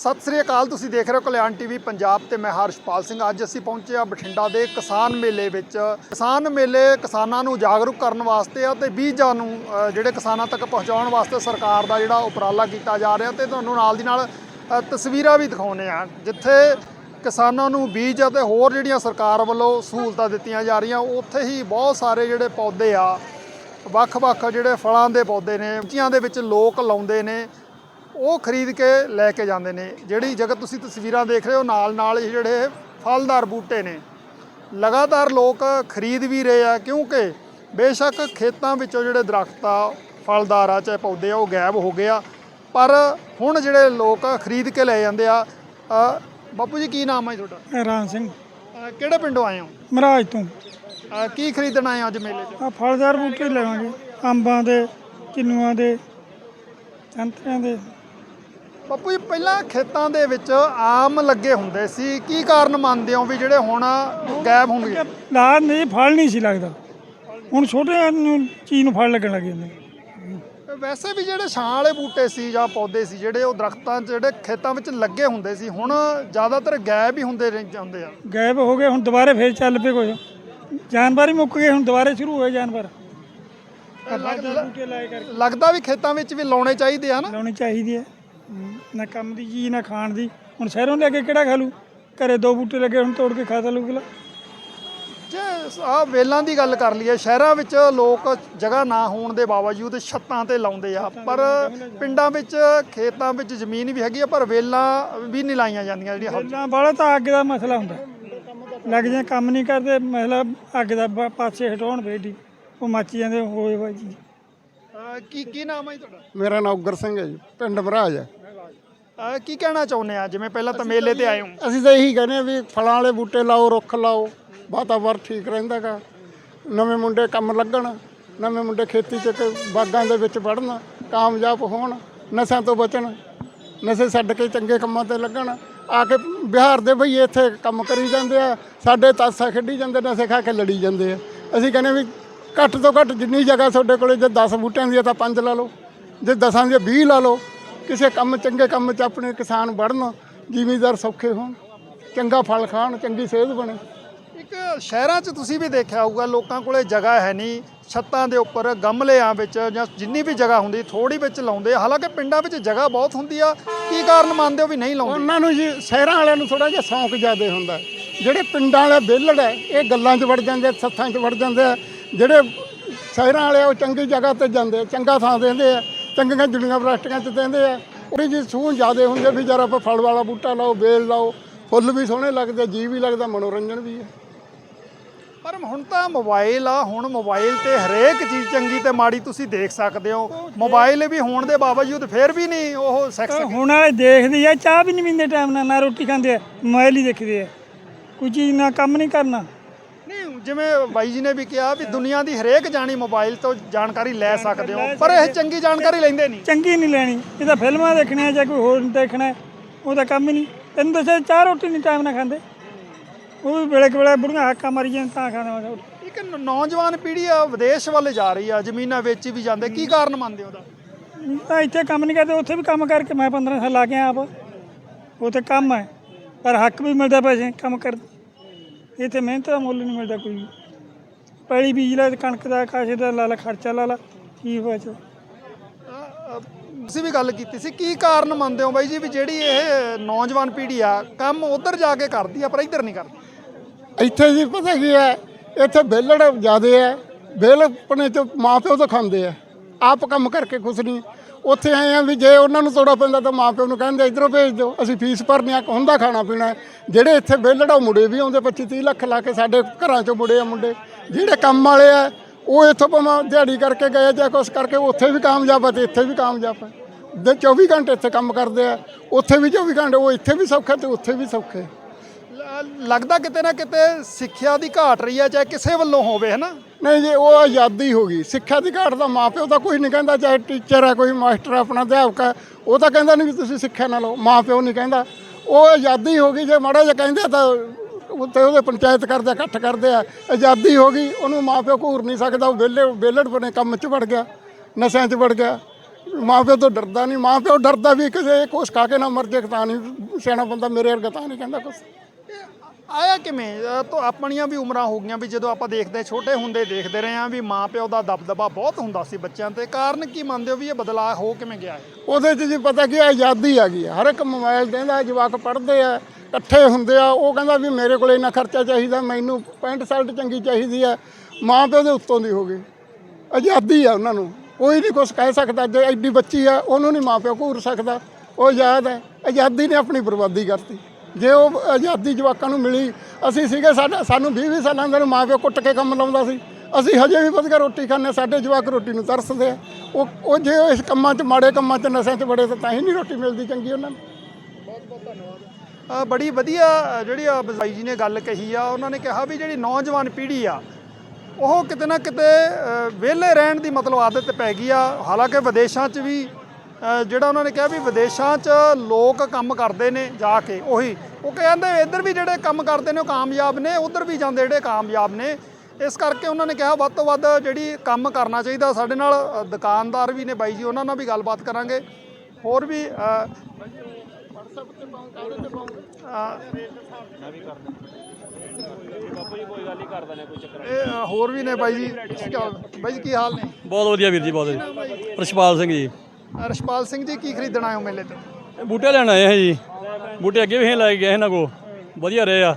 ਸਤਿ ਸ੍ਰੀ ਅਕਾਲ, ਤੁਸੀਂ ਦੇਖ ਰਹੇ ਹੋ ਕਲਿਆਣ ਟੀਵੀ ਪੰਜਾਬ ਤੇ ਮੈਂ ਹਰਸ਼ਪਾਲ ਸਿੰਘ। ਅੱਜ ਅਸੀਂ ਪਹੁੰਚੇ ਆ ਬਠਿੰਡਾ ਦੇ ਕਿਸਾਨ ਮੇਲੇ ਵਿੱਚ। ਕਿਸਾਨ ਮੇਲੇ ਕਿਸਾਨਾਂ ਨੂੰ ਜਾਗਰੂਕ ਕਰਨ ਵਾਸਤੇ ਆ ਤੇ ਬੀਜਾਂ ਨੂੰ ਜਿਹੜੇ ਕਿਸਾਨਾਂ ਤੱਕ ਪਹੁੰਚਾਉਣ ਵਾਸਤੇ ਸਰਕਾਰ ਦਾ ਜਿਹੜਾ ਉਪਰਾਲਾ ਕੀਤਾ ਜਾ ਰਿਹਾ ਤੇ ਤੁਹਾਨੂੰ ਨਾਲ ਦੀ ਨਾਲ ਤਸਵੀਰਾਂ ਵੀ ਦਿਖਾਉਨੇ ਆ ਜਿੱਥੇ ਕਿਸਾਨਾਂ ਨੂੰ ਬੀਜ ਅਤੇ ਹੋਰ ਜਿਹੜੀਆਂ ਸਰਕਾਰ ਵੱਲੋਂ ਸਹੂਲਤਾਂ ਦਿੱਤੀਆਂ ਜਾ ਰਹੀਆਂ, ਉੱਥੇ ਹੀ ਬਹੁਤ ਸਾਰੇ ਜਿਹੜੇ ਪੌਦੇ ਆ, ਵੱਖ-ਵੱਖ ਜਿਹੜੇ ਫਲਾਂ ਦੇ ਪੌਦੇ ਨੇ ਉੱਚੀਆਂ ਦੇ ਵਿੱਚ ਲੋਕ ਲਾਉਂਦੇ ਨੇ ਉਹ ਖਰੀਦ ਕੇ ਲੈ ਕੇ ਜਾਂਦੇ ਨੇ। ਜਿਹੜੀ ਜਗ੍ਹਾ ਤੁਸੀਂ ਤਸਵੀਰਾਂ ਦੇਖ ਰਹੇ ਹੋ ਨਾਲ ਨਾਲ ਹੀ ਜਿਹੜੇ ਫਲਦਾਰ ਬੂਟੇ ਨੇ। ਲਗਾਤਾਰ ਲੋਕ ਖਰੀਦ ਵੀ ਰਹੇ ਆ ਕਿਉਂਕਿ ਬੇਸ਼ੱਕ ਖੇਤਾਂ ਵਿੱਚੋਂ ਜਿਹੜੇ ਦਰਖਤ ਆ ਫਲਦਾਰ ਆ ਚਾਹੇ ਪੌਦੇ ਆ ਉਹ ਗਾਇਬ ਹੋ ਗਏ ਆ। ਪਰ ਹੁਣ ਜਿਹੜੇ ਲੋਕ ਖਰੀਦ ਕੇ ਲੈ ਜਾਂਦੇ ਆ ਅ, ਬਾਪੂ ਜੀ ਕੀ ਨਾਮ ਹੈ ਜੀ ਤੁਹਾਡਾ? ਰਾਮ ਸਿੰਘ। ਅ, ਕਿਹੜੇ ਪਿੰਡੋਂ ਆਏ ਹੋ? ਮਹਾਰਾਜ ਤੋਂ। ਅ, ਕੀ ਖਰੀਦਣ ਆਏ ਹੋ ਅੱਜ ਮੇਲੇ 'ਚ? ਆ ਫਲਦਾਰ ਬੂਟੇ ਲਵਾਂਗੇ। ਅੰਬਾਂ ਦੇ ਕਿੰਨੂਆਂ ਦੇ ਸੰਤਰਿਆਂ ਦੇ। ਬਾਪੂ ਜੀ ਪਹਿਲਾਂ ਖੇਤਾਂ ਦੇ ਵਿੱਚ ਆਮ ਲੱਗੇ ਹੁੰਦੇ ਸੀ। ਕੀ ਕਾਰਨ ਮੰਨਦੇ ਹੋ ਵੀ ਜਿਹੜੇ ਹੁਣ ਗਾਇਬ ਹੋਣਗੇ? ਲਾਦ ਨਹੀਂ ਫਲ ਨਹੀਂ ਸੀ ਲੱਗਦਾ। ਹੁਣ ਛੋਟੇ ਨੂੰ ਚੀਜ਼ ਨੂੰ ਫਲ ਲੱਗਣ ਲੱਗੇ ਨੇ ਵੈਸੇ ਵੀ ਜਿਹੜੇ ਛਾਂ ਵਾਲੇ ਬੂਟੇ ਸੀ ਜਾਂ ਪੌਦੇ ਸੀ ਜਿਹੜੇ ਉਹ ਦਰਖਤਾਂ 'ਚ ਜਿਹੜੇ ਖੇਤਾਂ ਵਿੱਚ ਲੱਗੇ ਹੁੰਦੇ ਸੀ ਹੁਣ ਜ਼ਿਆਦਾਤਰ ਗਾਇਬ ਹੀ ਹੁੰਦੇ ਰਹਿ ਜਾਂਦੇ ਆ। ਗਾਇਬ ਹੋ ਗਏ ਹੁਣ ਦੁਬਾਰੇ ਫੇਰ ਚੱਲ ਪਏ ਕੁਝ ਜਾਨਵਰ ਹੀ ਮੁੱਕ ਗਏ ਹੁਣ ਦੁਬਾਰੇ ਸ਼ੁਰੂ ਹੋਏ ਜਾਨਵਰ। ਆ ਲੱਗਦਾ ਵੀ ਖੇਤਾਂ ਵਿੱਚ ਵੀ ਲਾਉਣੇ ਚਾਹੀਦੇ ਆ ਨਾ। ਲਾਉਣੀ ਚਾਹੀਦੀ ਹਮ, ਨਾ ਕੰਮ ਦੀ ਚੀਜ਼ ਨਾ ਖਾਣ ਦੀ। ਹੁਣ ਸ਼ਹਿਰੋਂ ਲੈ ਕੇ ਕਿਹੜਾ ਖਾ ਲੂ ਘਰੇ ਦੋ ਬੂਟੇ ਲੱਗੇ ਹੁਣ ਤੋੜ ਕੇ ਖਾ ਤਾ ਲੂਗਾ ਜੇ ਆ ਵੇਲਾਂ ਦੀ ਗੱਲ ਕਰ ਲਈਏ ਸ਼ਹਿਰਾਂ ਵਿੱਚ ਲੋਕ ਜਗ੍ਹਾ ਨਾ ਹੋਣ ਦੇ ਬਾਵਜੂਦ ਛੱਤਾਂ ਤੇ ਲਾਉਂਦੇ ਆ। ਪਰ ਪਿੰਡਾਂ ਵਿੱਚ ਖੇਤਾਂ ਵਿੱਚ ਜ਼ਮੀਨ ਵੀ ਹੈਗੀ ਆ ਪਰ ਵੇਲਾਂ ਵੀ ਨਹੀਂ ਲਾਈਆਂ ਜਾਂਦੀਆਂ ਜਿਹੜੀਆਂ ਪਹਿਲਾਂ ਵਾਲਾ ਤਾਂ ਅੱਗ ਦਾ ਮਸਲਾ ਹੁੰਦਾ। ਲੱਗ ਜਾਂ ਕੰਮ ਨਹੀਂ ਕਰਦੇ ਮਸਲਾ ਅੱਗ ਦਾ ਪਾਸੇ ਹਟਾਉਣ ਬੇਟੀ ਉਹ ਮੱਚ ਜਾਂਦੇ ਹੋਏ ਵਾ ਜੀ ਅਹ ਕੀ ਕੀ ਨਾਮ ਹੈ ਜੀ ਤੁਹਾਡਾ? ਮੇਰਾ ਨਾਮ ਉਗਰ ਸਿੰਘ ਹੈ ਜੀ ਪਿੰਡ ਮਹਾਰਾਜ ਹੈ। ਅਹ ਕੀ ਕਹਿਣਾ ਚਾਹੁੰਦੇ ਆ? ਜਿਵੇਂ ਪਹਿਲਾਂ ਤਾਂ ਮੇਲੇ ਤੇ ਆਏ ਹੋ। ਅਸੀਂ ਤਾਂ ਇਹੀ ਕਹਿੰਦੇ ਆ ਵੀ ਫਲਾਂ ਵਾਲੇ ਬੂਟੇ ਲਾਓ ਰੁੱਖ ਲਾਓ ਵਾਤਾਵਰਨ ਠੀਕ ਰਹਿੰਦਾਗਾ ਨਵੇਂ ਮੁੰਡੇ ਕੰਮ ਲੱਗਣ ਨਵੇਂ ਮੁੰਡੇ ਖੇਤੀ 'ਚ ਕ- ਬਾਗਾਂ ਦੇ ਵਿੱਚ ਵੜਨ ਕਾਮਯਾਬ ਹੋਣ ਨਸ਼ਿਆਂ ਤੋਂ ਬਚਣ ਨਸ਼ੇ ਛੱਡ ਕੇ ਚੰਗੇ ਕੰਮਾਂ ਤੇ ਲੱਗਣ। ਆ ਕੇ ਬਿਹਾਰ ਦੇ ਬਈ ਇੱਥੇ ਕੰਮ ਕਰੀ ਜਾਂਦੇ ਆ ਸਾਡੇ ਤਾਸਾ ਖੇਡੀ ਜਾਂਦੇ ਨਸ਼ੇ ਖਾ ਕੇ ਲੜੀ ਜਾਂਦੇ ਆ। ਅਸੀਂ ਕਹਿੰਦੇ ਵੀ ਘੱਟ ਤੋਂ ਘੱਟ ਜਿੰਨੀ ਜਗ੍ਹਾ ਤੁਹਾਡੇ ਕੋਲੇ ਜੇ 10 ਬੂਟਿਆਂ ਦੀ ਆ ਤਾਂ 5 ਲਾ ਲਓ ਜੇ 10 ਦੀ 20 ਲਾ ਲਓ। ਕਿਸੇ ਕੰਮ ਚੰਗੇ ਕੰਮ 'ਚ ਆਪਣੇ ਕਿਸਾਨ ਵੜਨ ਜ਼ਿਮੀਦਾਰ ਸੌਖੇ ਹੋਣ ਚੰਗਾ ਫਲ ਖਾਣ ਚੰਗੀ ਸਿਹਤ ਬਣੇ। ਇੱਕ ਸ਼ਹਿਰਾਂ 'ਚ ਤੁਸੀਂ ਵੀ ਦੇਖਿਆ ਹੋਊਗਾ ਲੋਕਾਂ ਕੋਲੇ ਜਗ੍ਹਾ ਹੈ ਨਹੀਂ। ਛੱਤਾਂ ਦੇ ਉੱਪਰ ਗਮਲਿਆਂ ਵਿੱਚ ਜਾਂ ਜਿੰਨੀ ਵੀ ਜਗ੍ਹਾ ਹੁੰਦੀ ਥੋੜੀ ਵਿੱਚ ਲਾਉਂਦੇ। ਹਾਲਾਂਕਿ ਪਿੰਡਾਂ ਵਿੱਚ ਜਗ੍ਹਾ ਬਹੁਤ ਹੁੰਦੀ ਆ। ਕੀ ਕਾਰਨ ਮੰਨਦੇ ਹੋ ਵੀ ਨਹੀਂ ਲਾਉਂਦੇ? ਉਹਨਾਂ ਨੂੰ ਜੀ ਸ਼ਹਿਰਾਂ ਵਾਲਿਆਂ ਨੂੰ ਥੋੜਾ ਜਿਹਾ ਸ਼ੌਂਕ ਜ਼ਿਆਦੇ ਹੁੰਦਾ। ਜਿਹੜੇ ਪਿੰਡਾਂ ਵਾਲੇ ਵਿਹਲੜ ਹੈ ਇਹ ਗੱਲਾਂ 'ਚ ਵੜ ਜਾਂਦੇ ਸੱਥਾਂ 'ਚ ਵੜ ਜਾਂਦੇ ਜਿਹੜੇ ਸ਼ਹਿਰਾਂ ਵਾਲੇ ਉਹ ਚੰਗੀ ਜਗ੍ਹਾ ਤੇ ਜਾਂਦੇ ਚੰਗਾ ਥਾਂ ਦਿੰਦੇ ਆ। ਚੰਗੀਆਂ ਯੂਨੀਵਰਸਿਟੀਆਂ 'ਚ ਦਿੰਦੇ ਆ। ਉਹਦੀ ਜੀ ਸੂਹ ਜ਼ਿਆਦੇ ਹੁੰਦੇ ਵੀ ਜਰਾ ਆਪਾਂ ਫਲ ਵਾਲਾ ਬੂਟਾ ਲਾਓ ਬੇਲ ਲਾਓ ਫੁੱਲ ਵੀ ਸੋਹਣੇ ਲੱਗਦੇ ਜੀ ਵੀ ਲੱਗਦਾ ਮਨੋਰੰਜਨ ਵੀ ਹੈ ਪਰ ਹੁਣ ਤਾਂ ਮੋਬਾਈਲ ਆ ਹੁਣ ਮੋਬਾਈਲ ਤੇ ਹਰੇਕ ਚੀਜ਼ ਚੰਗੀ ਤੇ ਮਾੜੀ ਤੁਸੀਂ ਦੇਖ ਸਕਦੇ ਹੋ। ਮੋਬਾਈਲ ਵੀ ਹੋਣ ਦੇ ਬਾਵਜੂਦ ਫਿਰ ਵੀ ਨਹੀਂ ਉਹ ਸੈਕਸ ਹੁਣ ਵਾਲੇ ਦੇਖਦੇ ਆ ਚਾਹ ਵੀ ਨਹੀਂ ਪੀਂਦੇ ਟਾਈਮ ਨਾਲ ਨਾ ਰੋਟੀ ਖਾਂਦੇ ਆ ਮੋਬਾਈਲ ਹੀ ਦੇਖਦੇ ਆ। ਕੋਈ ਚੀਜ਼ ਨਾ ਕੰਮ ਨਹੀਂ ਕਰਨਾ। ਨਹੀਂ ਜਿਵੇਂ ਬਾਈ ਜੀ ਨੇ ਵੀ ਕਿਹਾ ਵੀ ਦੁਨੀਆ ਦੀ ਹਰੇਕ ਜਾਣੀ ਮੋਬਾਈਲ ਤੋਂ ਜਾਣਕਾਰੀ ਲੈ ਸਕਦੇ ਹੋ ਪਰ ਇਹ ਚੰਗੀ ਜਾਣਕਾਰੀ ਲੈਂਦੇ ਨਹੀਂ। ਚੰਗੀ ਨਹੀਂ ਲੈਣੀ। ਇਹ ਤਾਂ ਫਿਲਮਾਂ ਦੇਖਣੀਆਂ ਜਾਂ ਕੋਈ ਹੋਰ ਦੇਖਣਾ ਹੈ, ਉਹਦਾ ਕੰਮ ਹੀ ਨਹੀਂ। ਤੈਨੂੰ ਦੱਸਿਆ ਚਾਹ ਰੋਟੀ ਨਹੀਂ ਟਾਈਮ ਨਾਲ ਖਾਂਦੇ? ਉਹ ਵੀ ਵੇਲੇ ਵੇਲੇ ਬੁੜੀਆਂ ਹਾਕਾਂ ਮਾਰੀ ਜਾਂ ਤਾਂ ਖਾਂਦੇ। ਇੱਕ ਨੌਜਵਾਨ ਪੀੜ੍ਹੀ ਆ ਵਿਦੇਸ਼ ਵੱਲ ਜਾ ਰਹੀ ਆ ਜ਼ਮੀਨਾਂ ਵੇਚ ਵੀ ਜਾਂਦੇ ਕੀ ਕਾਰਨ ਮੰਨਦੇ ਉਹਦਾ? ਤਾਂ ਇੱਥੇ ਕੰਮ ਨਹੀਂ ਕਰਦੇ ਉੱਥੇ ਵੀ ਕੰਮ ਕਰਕੇ ਮੈਂ 15 ਸਾਲ ਲਾ ਕੇ ਆਪ। ਉੱਥੇ ਕੰਮ ਹੈ ਪਰ ਹੱਕ ਵੀ ਮਿਲਦਾ ਪੈਸੇ ਕੰਮ ਕਰ ਇੱਥੇ ਮਿਹਨਤ ਦਾ ਮੁੱਲ ਨਹੀਂ ਮਿਲਦਾ ਕੋਈ। ਵੀ। ਪੈਲੀ ਬੀਜ ਲੈ ਤੇ ਕਣਕ ਦਾ ਕਾਸ਼ੇ ਦਾ ਲਾ ਲਾ ਖਰਚਾ ਲਾ ਲਾ ਕੀ ਬਚਦਾ ਅ, ਅ, ਤੁਸੀਂ ਵੀ ਗੱਲ ਕੀਤੀ ਸੀ ਕੀ ਕਾਰਨ ਮੰਨਦੇ ਹੋ ਬਾਈ ਜੀ ਵੀ ਜਿਹੜੀ ਇਹ ਨੌਜਵਾਨ ਪੀੜ੍ਹੀ ਆ ਕੰਮ ਉਧਰ ਜਾ ਕੇ ਕਰਦੀ ਆ ਪਰ ਇੱਧਰ ਨਹੀਂ ਕਰਦੀ? ਇੱਥੇ ਜੀ ਪਤਾ ਕੀ ਹੈ ਇੱਥੇ ਵਿਹਲੜ ਜ਼ਿਆਦੇ ਹੈ ਵਿਹਲ ਆਪਣੇ ਚ ਮਾਪਿਓ ਤੋਂ ਖਾਂਦੇ ਆ। ਆਪ ਕੰਮ ਕਰਕੇ ਖੁਸ਼ ਨਹੀਂ। ਉੱਥੇ ਆਏ ਆ ਵੀ ਜੇ ਉਹਨਾਂ ਨੂੰ ਤੋੜਾ ਪੈਂਦਾ ਤਾਂ ਮਾਪਿਓ ਨੂੰ ਕਹਿੰਦੇ, ਇਧਰੋਂ ਭੇਜ ਦਿਓ, ਅਸੀਂ ਫੀਸ ਭਰਨੀ ਆ ਹੁੰਦਾ ਖਾਣਾ ਪੀਣਾ ਜਿਹੜੇ ਇੱਥੇ ਵਿਹਲੜ ਆ, ਉਹ ਮੁੰਡੇ ਵੀ ਆਉਂਦੇ 25 30 ਲੱਖ ਲਾ ਕੇ ਸਾਡੇ ਘਰਾਂ ਚੋਂ ਮੁੰਡੇ ਆ ਮੁੰਡੇ। ਜਿਹੜੇ ਕੰਮ ਵਾਲੇ ਆ, ਉਹ ਇੱਥੋਂ ਭਾਵੇਂ ਦਿਹਾੜੀ ਕਰਕੇ ਗਏ ਜਾਂ ਕੁਛ ਕਰਕੇ ਉੱਥੇ ਵੀ ਕਾਮਯਾਬ ਆ ਤੇ ਇੱਥੇ ਵੀ ਕਾਮਯਾਬ ਆ। ਦੇ 24 ਘੰਟੇ ਇੱਥੇ ਕੰਮ ਕਰਦੇ ਆ, ਉੱਥੇ ਵੀ 24 ਘੰਟੇ, ਉਹ ਇੱਥੇ ਵੀ ਸੌਖੇ ਤੇ ਉੱਥੇ ਵੀ ਸੌਖੇ। ਲੱਗਦਾ ਕਿਤੇ ਨਾ ਕਿਤੇ ਸਿੱਖਿਆ ਦੀ ਘਾਟ ਰਹੀ ਹੈ ਚਾਹੇ ਕਿਸੇ ਵੱਲੋਂ ਹੋਵੇ ਹੈ ਨਾ ਨਹੀਂ ਜੀ ਉਹ ਆਜ਼ਾਦੀ ਹੋ ਗਈ। ਸਿੱਖਿਆ ਦੀ ਘਾਟ ਦਾ ਮਾਪਿਓ ਤਾਂ ਕੋਈ ਨਹੀਂ ਕਹਿੰਦਾ ਚਾਹੇ ਟੀਚਰ ਹੈ ਕੋਈ ਮਾਸਟਰ ਹੈ, ਆਪਣਾ ਅਧਿਆਪਕ ਹੈ ਉਹ ਤਾਂ ਕਹਿੰਦਾ ਨਹੀਂ ਵੀ ਤੁਸੀਂ ਸਿੱਖਿਆ ਨਾ ਲਓ। ਮਾਪਿਓ ਨਹੀਂ ਕਹਿੰਦਾ। ਉਹ ਆਜ਼ਾਦੀ ਹੋ ਗਈ ਜੇ ਮਾੜਾ ਜਿਹਾ ਕਹਿੰਦੇ ਤਾਂ ਉੱਤੇ ਉਹਦੇ ਪੰਚਾਇਤ ਕਰਦੇ ਇਕੱਠ ਕਰਦੇ ਆ। ਆਜ਼ਾਦੀ ਹੋ ਗਈ ਉਹਨੂੰ ਮਾਪਿਓ ਘੂਰ ਨਹੀਂ ਸਕਦਾ। ਉਹ ਵਿਹਲੇ ਵਿਹਲੜ ਬਣੇ ਕੰਮ 'ਚ ਵੜ ਗਿਆ ਨਸ਼ਿਆਂ 'ਚ ਵੜ ਗਿਆ। ਮਾਂ ਪਿਓ ਤੋਂ ਡਰਦਾ ਨਹੀਂ ਮਾਂ ਪਿਓ ਡਰਦਾ ਵੀ ਕਿਸੇ ਕੁਛ ਖਾ ਕੇ ਨਾ ਮਰ ਜੇ ਤਾਂ ਨਹੀਂ ਸਿਆਣਾ ਬੰਦਾ ਮੇਰੇ ਵਰਗਾ ਤਾਂ ਨਹੀਂ ਕਹਿੰਦਾ ਕੁਛ। ਆਇਆ ਕਿਵੇਂ? ਤੋਂ ਆਪਣੀਆਂ ਵੀ ਉਮਰਾਂ ਹੋ ਗਈਆਂ ਵੀ ਜਦੋਂ ਆਪਾਂ ਦੇਖਦੇ, ਛੋਟੇ ਹੁੰਦੇ ਦੇਖਦੇ ਰਹੇ ਆ ਵੀ ਮਾਂ ਪਿਓ ਦਾ ਦਬਦਬਾ ਬਹੁਤ ਹੁੰਦਾ ਸੀ ਬੱਚਿਆਂ ਤੇ। ਕਾਰਨ ਕੀ ਮੰਨਦੇ ਹੋ ਵੀ ਇਹ ਬਦਲਾਅ ਹੋ ਕਿਵੇਂ ਗਿਆ ਹੈ ਉਹਦੇ 'ਚ ਜੀ ਪਤਾ ਕੀ ਆਜ਼ਾਦੀ ਆ ਗਈ ਹੈ। ਹਰ ਇੱਕ ਮੋਬਾਈਲ ਦੇਂਦਾ, ਜਵਾਕ ਪੜ੍ਹਦੇ ਆ, ਇਕੱਠੇ ਹੁੰਦੇ ਆ। ਉਹ ਕਹਿੰਦਾ ਵੀ ਮੇਰੇ ਕੋਲ ਇੰਨਾ ਖਰਚਾ ਚਾਹੀਦਾ, ਮੈਨੂੰ ਪੈਂਟ ਸ਼ਰਟ ਚੰਗੀ ਚਾਹੀਦੀ ਹੈ ਮਾਂ ਪਿਓ ਦੇ ਉੱਤੋਂ ਦੀ ਹੋ ਗਈ। ਆਜ਼ਾਦੀ ਆ ਉਹਨਾਂ ਨੂੰ। ਕੋਈ ਨਹੀਂ ਕੁਛ ਕਹਿ ਸਕਦਾ, ਜੇ ਐਡੀ ਬੱਚੀ ਆ, ਉਹਨੂੰ ਨਹੀਂ ਮਾਂ ਪਿਓ ਘੂਰ ਸਕਦਾ। ਉਹ ਆਜ਼ਾਦ ਹੈ, ਆਜ਼ਾਦੀ ਨੇ ਆਪਣੀ ਬਰਬਾਦੀ ਕਰਤੀ। ਜੇ ਉਹ ਆਜ਼ਾਦੀ ਜਵਾਕਾਂ ਨੂੰ ਮਿਲੀ, ਅਸੀਂ ਸੀਗੇ ਸਾਡਾ, ਸਾਨੂੰ 20 20 ਸਾਲਾਂ ਦੇ ਨੂੰ ਮਾਂ ਪਿਓ ਕੁੱਟ ਕੇ ਕੰਮ ਲਾਉਂਦਾ ਸੀ। ਅਸੀਂ ਹਜੇ ਵੀ ਵਧੀਆ ਰੋਟੀ ਖਾਂਦੇ ਸਾਡੇ ਜਵਾਕ ਰੋਟੀ ਨੂੰ ਤਰਸਦੇ ਆ। ਉਹ ਉਹ ਜੇ ਉਹ ਇਸ ਕੰਮਾਂ 'ਚ, ਮਾੜੇ ਕੰਮਾਂ 'ਚ ਨਸ਼ਿਆਂ 'ਚ ਬੜੇ ਤਾਂ ਤਾਂ ਹੀ ਨਹੀਂ ਰੋਟੀ ਮਿਲਦੀ ਚੰਗੀ ਉਹਨਾਂ ਨੂੰ। ਬਹੁਤ ਬਹੁਤ ਧੰਨਵਾਦ ਬੜੀ ਵਧੀਆ, ਜਿਹੜੀ ਆ ਬਜ਼ਾਈ ਜੀ ਨੇ ਗੱਲ ਕਹੀ ਆ, ਉਹਨਾਂ ਨੇ ਕਿਹਾ ਵੀ ਜਿਹੜੀ ਨੌਜਵਾਨ ਪੀੜ੍ਹੀ ਆ, ਉਹ ਕਿਤੇ ਨਾ ਕਿਤੇ ਵਿਹਲੇ ਰਹਿਣ ਦੀ ਮਤਲਬ ਆਦਤ ਪੈ ਗਈ ਆ। ਹਾਲਾਂਕਿ ਵਿਦੇਸ਼ਾਂ 'ਚ ਵੀ ਜਿਹੜਾ ਉਹਨਾਂ ਨੇ ਕਿਹਾ ਵੀ ਵਿਦੇਸ਼ਾਂ 'ਚ ਲੋਕ ਕੰਮ ਕਰਦੇ ਨੇ ਜਾ ਕੇ, ਉਹੀ। ਉਹ ਕਹਿੰਦੇ ਇੱਧਰ ਵੀ ਜਿਹੜੇ ਕੰਮ ਕਰਦੇ ਨੇ ਉਹ ਕਾਮਯਾਬ ਨੇ, ਉੱਧਰ ਵੀ ਜਾਂਦੇ ਜਿਹੜੇ ਕਾਮਯਾਬ ਨੇ। ਇਸ ਕਰਕੇ ਉਹਨਾਂ ਨੇ ਕਿਹਾ ਵੱਧ ਤੋਂ ਵੱਧ ਜਿਹੜੀ ਕੰਮ ਕਰਨਾ ਚਾਹੀਦਾ ਸਾਡੇ ਨਾਲ ਦੁਕਾਨਦਾਰ ਵੀ ਨੇ ਬਾਈ ਜੀ, ਉਹਨਾਂ ਨਾਲ ਵੀ ਗੱਲਬਾਤ ਕਰਾਂਗੇ। ਹੋਰ ਵੀ ਇਹ ਹੋਰ ਵੀ ਨੇ ਬਾਈ ਜੀ? ਸਤਿ ਸ਼੍ਰੀ ਅਕਾਲ। ਬਾਈ ਜੀ, ਕੀ ਹਾਲ ਨੇ? ਬਹੁਤ ਵਧੀਆ ਵੀਰ ਜੀ, ਬਹੁਤ ਵਧੀਆ। ਰਸ਼ਪਾਲ ਸਿੰਘ ਜੀ। ਰਸ਼ਪਾਲ ਸਿੰਘ ਜੀ ਕੀ ਖਰੀਦਣ ਆਏ ਹੋ ਮੇਲੇ ਤੋਂ? ਬੂਟੇ ਲੈਣ ਆਏ ਹਾਂ ਜੀ। ਬੂਟੇ ਅੱਗੇ ਵੀ ਅਸੀਂ ਲੈ ਕੇ ਗਏ ਇਹਨਾਂ ਕੋ ਵਧੀਆ ਰਹੇ ਆ।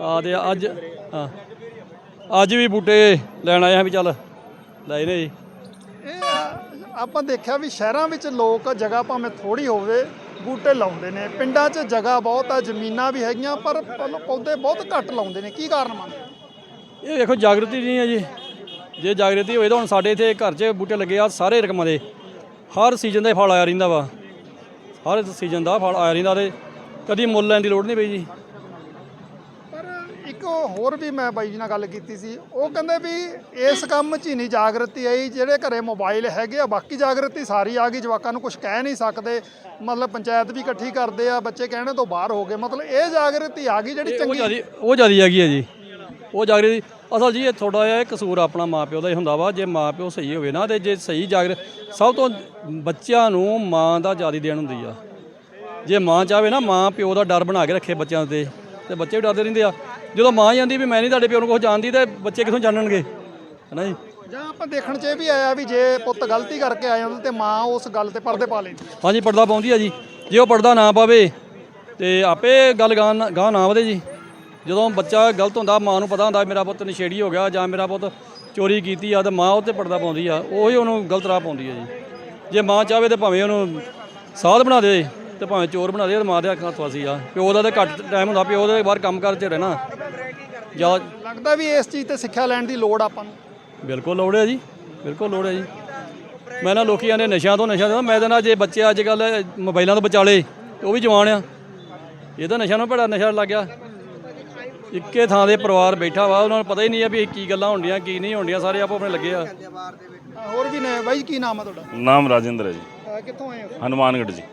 ਆ ਤੇ ਅੱਜ ਹਾਂ। ਅੱਜ ਵੀ ਬੂਟੇ ਲੈਣ ਆਏ ਹਾਂ ਵੀ ਚੱਲ ਲੈ ਨੇ ਜੀ। ਇਹ ਆਪਾਂ ਦੇਖਿਆ ਵੀ ਸ਼ਹਿਰਾਂ ਵਿੱਚ ਲੋਕ ਜਗ੍ਹਾ ਭਾਵੇਂ ਥੋੜੀ ਹੋਵੇ ਬੂਟੇ ਲਾਉਂਦੇ ਨੇ। ਪਿੰਡਾਂ 'ਚ ਜਗ੍ਹਾ ਬਹੁਤ ਆ ਜ਼ਮੀਨਾਂ ਵੀ ਹੈਗੀਆਂ ਪਰ ਪੌਦੇ ਬਹੁਤ ਘੱਟ ਲਾਉਂਦੇ ਨੇ। ਕੀ ਕਾਰਨ ਮੰਨਦੇ? ਇਹ ਦੇਖੋ ਜਾਗਰਤੀ ਨਹੀਂ ਹੈ ਜੀ। ਜੇ ਜਾਗਰਤੀ ਹੋਏ ਤਾਂ ਹੁਣ ਸਾਡੇ ਇੱਥੇ ਘਰ 'ਚ ਬੂਟੇ ਲੱਗੇ ਆ ਸਾਰੇ ਰਕਮਾਂ ਦੇ। ਹਰ ਸੀਜ਼ਨ ਦਾ ਫਲ ਆਇਆ ਰਹਿੰਦਾ ਵਾ। ਹਰ ਸੀਜ਼ਨ ਦਾ ਫਲ ਆਇਆ ਰਹਿੰਦਾ ਤੇ ਕਦੀ ਮੁੱਲ ਲੈਣ ਦੀ ਲੋੜ ਨਹੀਂ ਪਈ ਜੀ। ਪਰ ਇੱਕ ਹੋਰ ਵੀ ਮੈਂ ਬਾਈ ਜੀ ਨਾਲ ਗੱਲ ਕੀਤੀ ਸੀ ਉਹ ਕਹਿੰਦੇ ਵੀ ਇਸ ਕੰਮ 'ਚ ਹੀ ਨਹੀਂ ਜਾਗਰਤੀ ਆਈ ਜਿਹੜੇ ਘਰੇ ਮੋਬਾਈਲ ਹੈਗੇ ਆ ਬਾਕੀ ਜਾਗਰਤੀ ਸਾਰੀ ਆ ਗਈ ਜਵਾਕਾਂ ਨੂੰ ਕੁਝ ਕਹਿ ਨਹੀਂ ਸਕਦੇ। ਮਤਲਬ ਪੰਚਾਇਤ ਵੀ ਇਕੱਠੀ ਕਰਦੇ ਆ ਬੱਚੇ ਕਹਿਣੇ ਤੋਂ ਬਾਹਰ ਹੋ ਗਏ ਮਤਲਬ ਇਹ ਜਾਗਰਤੀ ਆ ਗਈ ਜਿਹੜੀ ਚੰਗੀ ਉਹ ਜਿਆਦੀ ਹੈਗੀ ਹੈ ਜੀ। ਉਹ ਜਾਗਰਤੀ ਅਸਲ ਜੀ ਇਹ ਥੋੜਾ ਜਿਹਾ ਇਹ ਕਸੂਰ ਆਪਣਾ ਮਾਪਿਓ ਦਾ ਹੀ ਹੁੰਦਾ ਵਾ। ਜੇ ਮਾਪਿਓ ਸਹੀ ਹੋਵੇ ਨਾ ਤੇ ਜੇ ਸਹੀ ਜਾਗਰ ਸਭ ਤੋਂ ਬੱਚਿਆਂ ਨੂੰ ਮਾਂ ਦਾ ਜਿਆਦੀ ਦੇਣ ਹੁੰਦੀ ਆ। ਜੇ ਮਾਂ ਚਾਹਵੇ ਨਾ ਮਾਂ ਪਿਓ ਦਾ ਡਰ ਬਣਾ ਕੇ ਰੱਖੇ ਬੱਚਿਆਂ ਤੇ। ਤੇ ਬੱਚੇ ਵੀ ਡਰਦੇ ਰਹਿੰਦੇ ਆ। ਜਦੋਂ ਮਾਂ ਜਾਂਦੀ ਵੀ ਮੈਂ ਨਹੀਂ ਤੁਹਾਡੇ ਪਿਓ ਨੂੰ ਕੁਝ ਜਾਣਦੀ ਤੇ ਬੱਚੇ ਕਿੱਥੋਂ ਜਾਣਨਗੇ? ਹੈਨਾ ਜੀ? ਜਾਂ ਆਪਾਂ ਦੇਖਣ 'ਚ ਇਹ ਵੀ ਆਇਆ ਵੀ ਜੇ ਪੁੱਤ ਗਲਤੀ ਕਰਕੇ ਆ ਜਾਂਦਾ ਤੇ ਮਾਂ ਉਸ ਗੱਲ ਤੇ ਪਰਦੇ ਪਾ ਲੈਂਦੀ। ਹਾਂਜੀ ਪਰਦਾ ਪਾਉਂਦੀ ਆ ਜੀ। ਜੇ ਉਹ ਪਰਦਾ ਨਾ ਪਾਵੇ ਤੇ ਆਪੇ ਗੱਲ ਗਾਂ ਨਾ ਵਧੇ ਜੀ। ਜਦੋਂ ਬੱਚਾ ਗਲਤ ਹੁੰਦਾ ਮਾਂ ਨੂੰ ਪਤਾ ਹੁੰਦਾ ਮੇਰਾ ਪੁੱਤ ਨਸ਼ੇੜੀ ਹੋ ਗਿਆ ਜਾਂ ਮੇਰਾ ਪੁੱਤ ਚੋਰੀ ਕੀਤੀ ਆ ਤੇ ਮਾਂ ਉਹ ਤੇ ਪਰਦਾ ਪਾਉਂਦੀ ਆ। ਉਹੀ ਉਹਨੂੰ ਗਲਤ ਰਾਹ ਪਾਉਂਦੀ ਆ ਜੀ। ਜੇ ਮਾਂ ਚਾਹਵੇ ਤੇ ਭਾਵੇਂ ਉਹਨੂੰ ਸਾਧ ਬਣਾ ਦੇ ਤੇ ਭਾਵੇਂ ਚੋਰ ਬਣਾ ਦੇ ਤੇ ਮਾਂ ਦੇ ਅੱਖਾਂ ਫਸੀ ਆ। ਪਿਓ ਦਾ ਤੇ ਘੱਟ ਟਾਈਮ ਹੁੰਦਾ ਪਿਓ ਦੇ ਬਾਹਰ ਕੰਮ ਕਰ ਚ ਰਹਿਣਾ। ਜਾਂ ਲੱਗਦਾ ਵੀ ਇਸ ਚੀਜ਼ ਤੇ ਸਿੱਖਿਆ ਲੈਣ ਦੀ ਲੋੜ ਆਪਾਂ ਨੂੰ। ਬਿਲਕੁਲ ਲੋੜ ਹੈ ਜੀ ਬਿਲਕੁਲ ਲੋੜ ਹੈ ਜੀ। ਮੈਂ ਨਾ ਲੋਕੀ ਆਂਦੇ ਨਸ਼ਿਆਂ ਤੋਂ ਨਸ਼ਾ ਤੋਂ ਮੈਂ ਤਾਂ ਨਾ ਜੇ ਬੱਚੇ ਅੱਜ ਕੱਲ ਮੋਬਾਈਲਾਂ ਤੋਂ ਬਚਾਲੇ ਉਹ ਵੀ ਜਵਾਨ ਆ। ਇਹ ਤਾਂ ਨਸ਼ਾ ਨੂੰ ਬੜਾ ਨਸ਼ਾ ਲੱਗ ਗਿਆ। ਇੱਕੇ ਥਾਂ ਦੇ ਪਰਿਵਾਰ ਬੈਠਾ ਵਾ ਉਹਨਾਂ ਨੂੰ ਪਤਾ ਹੀ ਨਹੀਂ ਆ ਵੀ ਇਹ ਕੀ ਗੱਲਾਂ ਹੁੰਦੀਆਂ ਕੀ ਨਹੀਂ ਹੁੰਦੀਆਂ ਸਾਰੇ ਆਪੋ ਆਪਣੇ ਲੱਗੇ ਆ ਅ, ਹੋਰ ਵੀ ਨੇ ਬਾਈ ਜੀ, ਕੀ ਨਾਮ ਹੈ ਤੁਹਾਡਾ नाम राजेंद्र है जी ਅ, ਕਿੱਥੋਂ ਆਏ ਹੋ हनुमानगढ़ जी